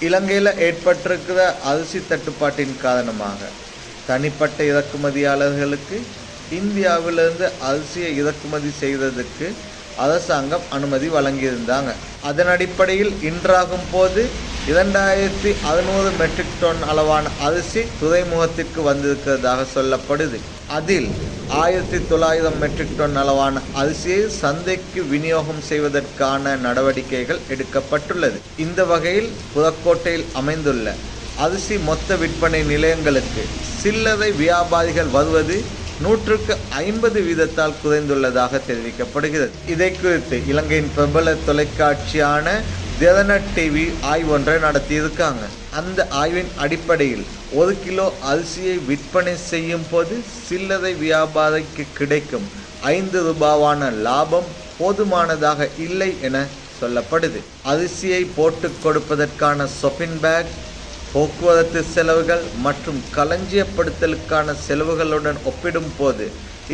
இலங்கையில் ஏற்பட்டிருக்கிற அரிசி தட்டுப்பாட்டின் காரணமாக தனிப்பட்ட இறக்குமதியாளர்களுக்கு இந்தியாவிலிருந்து அரிசியை இறக்குமதி செய்ததுக்கு அரசாங்கம் அனுமதி வழங்கியிருந்தாங்க. அதன் அடிப்படையில் இன்றாகும் போது இரண்டாயிரத்தி அறுநூறு மெட்ரிக் டன் அளவான அரிசி துறைமுகத்திற்கு வந்திருக்கிறதாக சொல்லப்படுது. அதில் ஆயிரத்தி தொள்ளாயிரம் மெட்ரிக் டன் அளவான அரிசியை சந்தைக்கு விநியோகம் செய்வதற்கான நடவடிக்கைகள் எடுக்கப்பட்டுள்ளது. இந்த வகையில் புறக்கோட்டையில் அமைந்துள்ள அரிசி மொத்த விற்பனை நிலையங்களுக்கு சில்லறை வியாபாரிகள் வருவது நூற்றுக்கு ஐம்பது வீதத்தால் குறைந்துள்ளதாக தெரிவிக்கப்படுகிறது. இதை குறித்து இலங்கையின் பிரபல தொலைக்காட்சியான திரனட் டிவி ஆய்வொன்றை நடத்தியிருக்காங்க. அந்த ஆய்வின் அடிப்படையில் ஒரு கிலோ அரிசியை விற்பனை செய்யும் போது சில்லறை வியாபாரிக்கு கிடைக்கும் ஐந்து ரூபாவான லாபம் போதுமானதாக இல்லை என சொல்லப்படுது. அரிசியை போட்டு கொடுப்பதற்கான சொப்பின் பேக் போக்குவரத்து செலவுகள் மற்றும் களஞ்சியப்படுத்தலுக்கான செலவுகளுடன் ஒப்பிடும் போது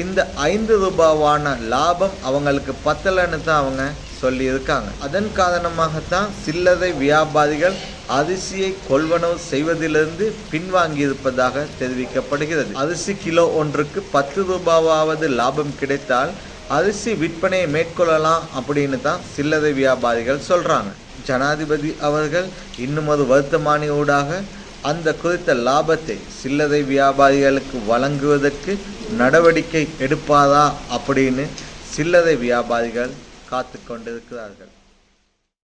இந்த ஐந்து ரூபாவான லாபம் அவங்களுக்கு பத்தலைன்னு தான் அவங்க சொல்லியிருக்காங்க. அதன் காரணமாகத்தான் சில்லறை வியாபாரிகள் அரிசியை கொள்வனவு செய்வதிலிருந்து பின்வாங்கியிருப்பதாக தெரிவிக்கப்படுகிறது. அரிசி கிலோ ஒன்றுக்கு பத்து ரூபாவாவது லாபம் கிடைத்தால் அரிசி விற்பனையை மேற்கொள்ளலாம் அப்படின்னு தான் சில்லறை வியாபாரிகள் சொல்கிறாங்க ஜனாதிபதி அவர்கள் இன்னும் ஒரு வருத்தமானி ஊடாக அந்த குறித்த லாபத்தை சில்லறை வியாபாரிகளுக்கு வழங்குவதற்கு நடவடிக்கை எடுப்பாரா அப்படின்னு சில்லறை வியாபாரிகள் காத்து கொண்டிருக்கிறார்கள்